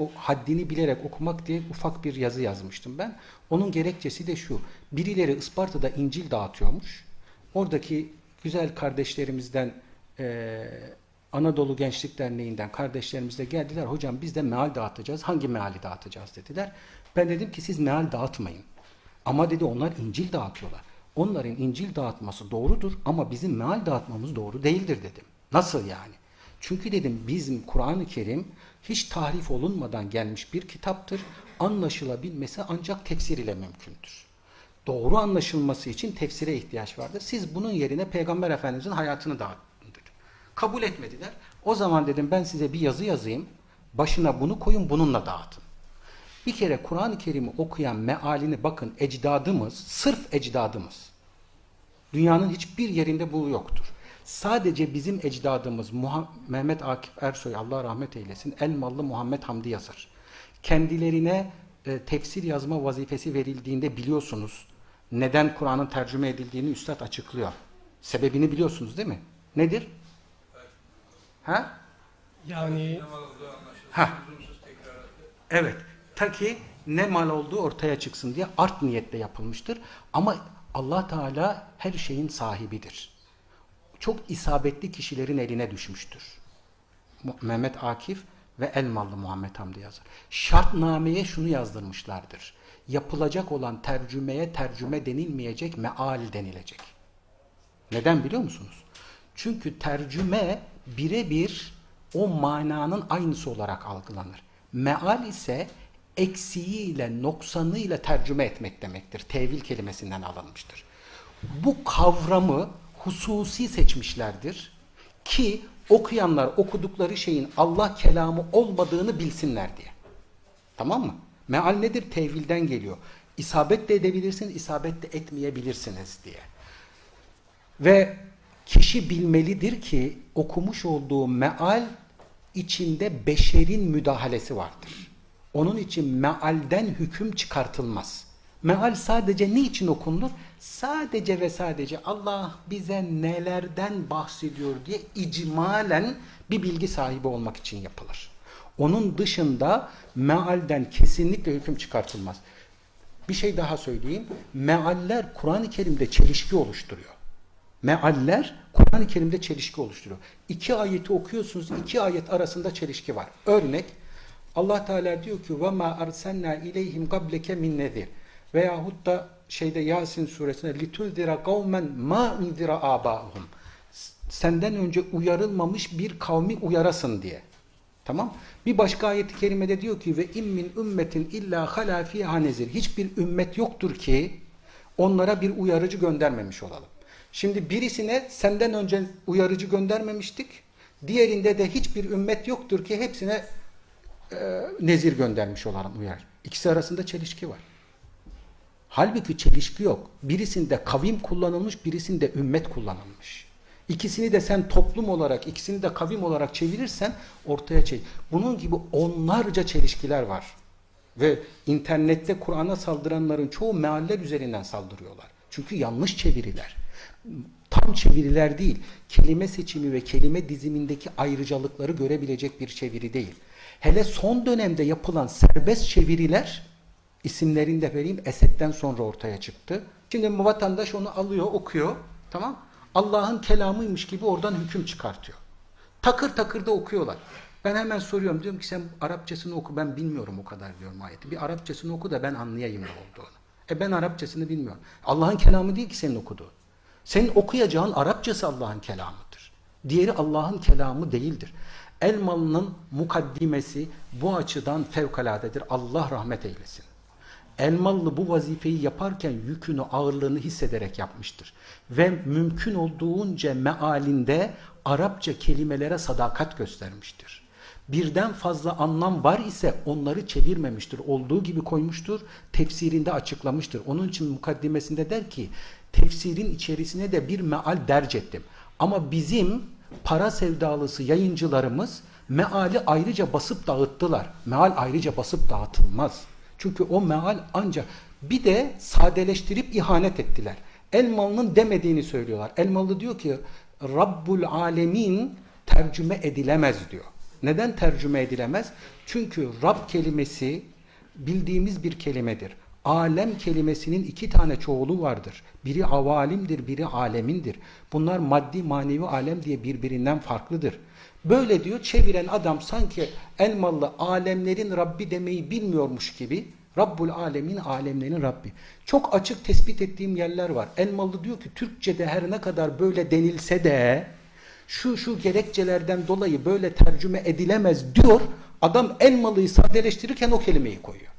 o haddini bilerek okumak diye ufak bir yazı yazmıştım ben. Onun gerekçesi de şu. Birileri Isparta'da İncil dağıtıyormuş. Oradaki güzel kardeşlerimizden eee, Anadolu Gençlik Derneği'nden kardeşlerimiz de geldiler. Hocam biz de meal dağıtacağız. Hangi meali dağıtacağız dediler. Ben dedim ki siz meal dağıtmayın. Ama dedi onlar İncil dağıtıyorlar. Onların İncil dağıtması doğrudur ama bizim meal dağıtmamız doğru değildir dedim. Nasıl yani? Çünkü dedim bizim Kur'an-ı Kerim hiç tahrif olunmadan gelmiş bir kitaptır. Anlaşılabilmesi ancak tefsir ile mümkündür. Doğru anlaşılması için tefsire ihtiyaç vardır. Siz bunun yerine Peygamber Efendimizin hayatını dağıttın dedim. Kabul etmediler. O zaman dedim ben size bir yazı yazayım. Başına bunu koyun bununla dağıtın. Bir kere Kur'an-ı Kerim'i okuyan mealini bakın ecdadımız, sırf ecdadımız. Dünyanın hiçbir yerinde bu yoktur. Sadece bizim ecdadımız Mehmet Akif Ersoy Allah rahmet eylesin Elmalı Muhammed Hamdi yazar. Kendilerine e, tefsir yazma vazifesi verildiğinde biliyorsunuz neden Kur'an'ın tercüme edildiğini üstad açıklıyor. Sebebini biliyorsunuz değil mi? Nedir? Ha? Yani Ha. Evet. Ta ki ne mal olduğu ortaya çıksın diye art niyetle yapılmıştır. Ama Allah Teala her şeyin sahibidir. Çok isabetli kişilerin eline düşmüştür. Mehmet Akif ve Elmalı Muhammed Hamdi yazar. Şartnameye şunu yazdırmışlardır. Yapılacak olan tercümeye tercüme denilmeyecek, meal denilecek. Neden biliyor musunuz? Çünkü tercüme birebir o mananın aynısı olarak algılanır. Meal ise eksiğiyle, noksanıyla tercüme etmek demektir. Tevil kelimesinden alınmıştır. Bu kavramı hususi seçmişlerdir ki okuyanlar okudukları şeyin Allah kelamı olmadığını bilsinler diye. Tamam mı? Meal nedir? Tevilden geliyor. İsabet de edebilirsiniz, isabet de etmeyebilirsiniz diye. Ve kişi bilmelidir ki okumuş olduğu meal içinde beşerin müdahalesi vardır. Onun için mealden hüküm çıkartılmaz. Meal sadece ne için okunur? Sadece ve sadece Allah bize nelerden bahsediyor diye icmalen bir bilgi sahibi olmak için yapılır. Onun dışında mealden kesinlikle hüküm çıkartılmaz. Bir şey daha söyleyeyim. Mealler Kur'an-ı Kerim'de çelişki oluşturuyor. Mealler Kur'an-ı Kerim'de çelişki oluşturuyor. İki ayeti okuyorsunuz, iki ayet arasında çelişki var. Örnek Allah Teala diyor ki: "Ve ma arsalna ileyhim qableke min nedir." Veyahut da şeyde Yasin suresinde لِتُلْذِرَ قَوْمًا مَا اُنْذِرَ آبَاءُهُمْ Senden önce uyarılmamış bir kavmi uyarasın diye. Tamam? Bir başka ayet-i kerimede diyor ki ve immin ümmetin illa hala fiha nezir. Hiçbir ümmet yoktur ki onlara bir uyarıcı göndermemiş olalım. Şimdi birisine senden önce uyarıcı göndermemiştik. Diğerinde de hiçbir ümmet yoktur ki hepsine e, nezir göndermiş olalım uyar. İkisi arasında çelişki var. Halbuki çelişki yok. Birisinde kavim kullanılmış, birisinde ümmet kullanılmış. İkisini de sen toplum olarak, ikisini de kavim olarak çevirirsen ortaya çel. Bunun gibi onlarca çelişkiler var. Ve internette Kur'an'a saldıranların çoğu mealler üzerinden saldırıyorlar. Çünkü yanlış çeviriler. Tam çeviriler değil. Kelime seçimi ve kelime dizimindeki ayrıcalıkları görebilecek bir çeviri değil. Hele son dönemde yapılan serbest çeviriler isimlerini de vereyim Esed'den sonra ortaya çıktı. Şimdi bu vatandaş onu alıyor, okuyor. Tamam? Allah'ın kelamıymış gibi oradan hüküm çıkartıyor. Takır takır da okuyorlar. Ben hemen soruyorum. Diyorum ki sen Arapçasını oku. Ben bilmiyorum o kadar diyorum ayeti. Bir Arapçasını oku da ben anlayayım ne olduğunu. E ben Arapçasını bilmiyorum. Allah'ın kelamı değil ki senin okuduğun. Senin okuyacağın Arapçası Allah'ın kelamıdır. Diğeri Allah'ın kelamı değildir. Elmalı'nın mukaddimesi bu açıdan fevkaladedir. Allah rahmet eylesin. Elmalı bu vazifeyi yaparken yükünü, ağırlığını hissederek yapmıştır. Ve mümkün olduğunca mealinde Arapça kelimelere sadakat göstermiştir. Birden fazla anlam var ise onları çevirmemiştir. Olduğu gibi koymuştur, tefsirinde açıklamıştır. Onun için mukaddimesinde der ki, tefsirin içerisine de bir meal derc ettim. Ama bizim para sevdalısı yayıncılarımız meali ayrıca basıp dağıttılar. Meal ayrıca basıp dağıtılmaz. Çünkü o meal ancak bir de sadeleştirip ihanet ettiler. Elmalı'nın demediğini söylüyorlar. Elmalı diyor ki Rabbul Alemin tercüme edilemez diyor. Neden tercüme edilemez? Çünkü Rab kelimesi bildiğimiz bir kelimedir. Alem kelimesinin iki tane çoğulu vardır. Biri avalimdir, biri alemindir. Bunlar maddi manevi alem diye birbirinden farklıdır. Böyle diyor çeviren adam sanki Elmalı alemlerin Rabbi demeyi bilmiyormuş gibi Rabbul alemin alemlerin Rabbi. Çok açık tespit ettiğim yerler var. Elmalı diyor ki Türkçe'de her ne kadar böyle denilse de şu şu gerekçelerden dolayı böyle tercüme edilemez diyor. Adam Elmalı'yı sadeleştirirken o kelimeyi koyuyor.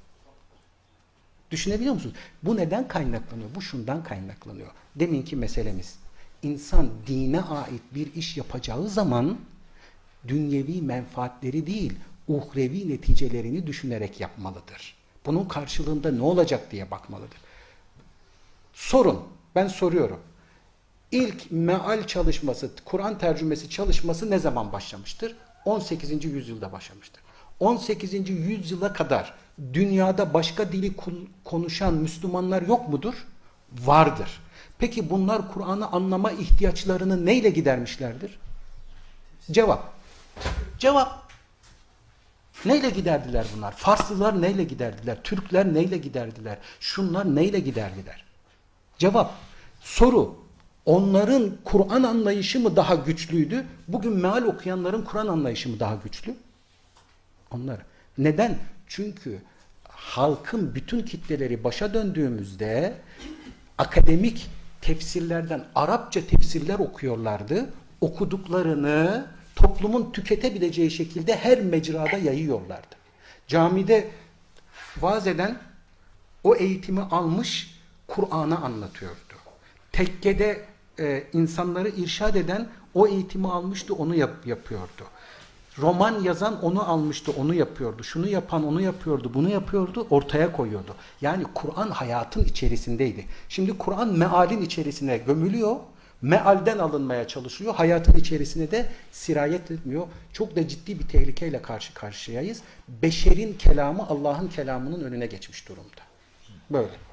Düşünebiliyor musunuz? Bu neden kaynaklanıyor? Bu şundan kaynaklanıyor. Deminki meselemiz. İnsan dine ait bir iş yapacağı zaman dünyevi menfaatleri değil, uhrevi neticelerini düşünerek yapmalıdır. Bunun karşılığında ne olacak diye bakmalıdır. Sorun. Ben soruyorum. İlk meal çalışması, Kur'an tercümesi çalışması ne zaman başlamıştır? 18. yüzyılda başlamıştır. 18. yüzyıla kadar dünyada başka dili konuşan Müslümanlar yok mudur? Vardır. Peki bunlar Kur'an'ı anlama ihtiyaçlarını neyle gidermişlerdir? Cevap. Cevap. Neyle giderdiler bunlar? Farslılar neyle giderdiler? Türkler neyle giderdiler? Şunlar neyle giderdiler? Cevap. Soru. Onların Kur'an anlayışı mı daha güçlüydü? Bugün meal okuyanların Kur'an anlayışı mı daha güçlü? Onlar. Neden? Çünkü halkın bütün kitleleri başa döndüğümüzde akademik tefsirlerden Arapça tefsirler okuyorlardı. Okuduklarını toplumun tüketebileceği şekilde her mecrada yayıyorlardı. Camide vaaz eden o eğitimi almış Kur'an'ı anlatıyordu. Tekkede e, insanları irşad eden o eğitimi almıştı onu yap- yapıyordu. Roman yazan onu almıştı, onu yapıyordu. Şunu yapan onu yapıyordu, bunu yapıyordu, ortaya koyuyordu. Yani Kur'an hayatın içerisindeydi. Şimdi Kur'an mealin içerisine gömülüyor. Mealden alınmaya çalışıyor. Hayatın içerisine de sirayet etmiyor. Çok da ciddi bir tehlikeyle karşı karşıyayız. Beşerin kelamı Allah'ın kelamının önüne geçmiş durumda. Böyle.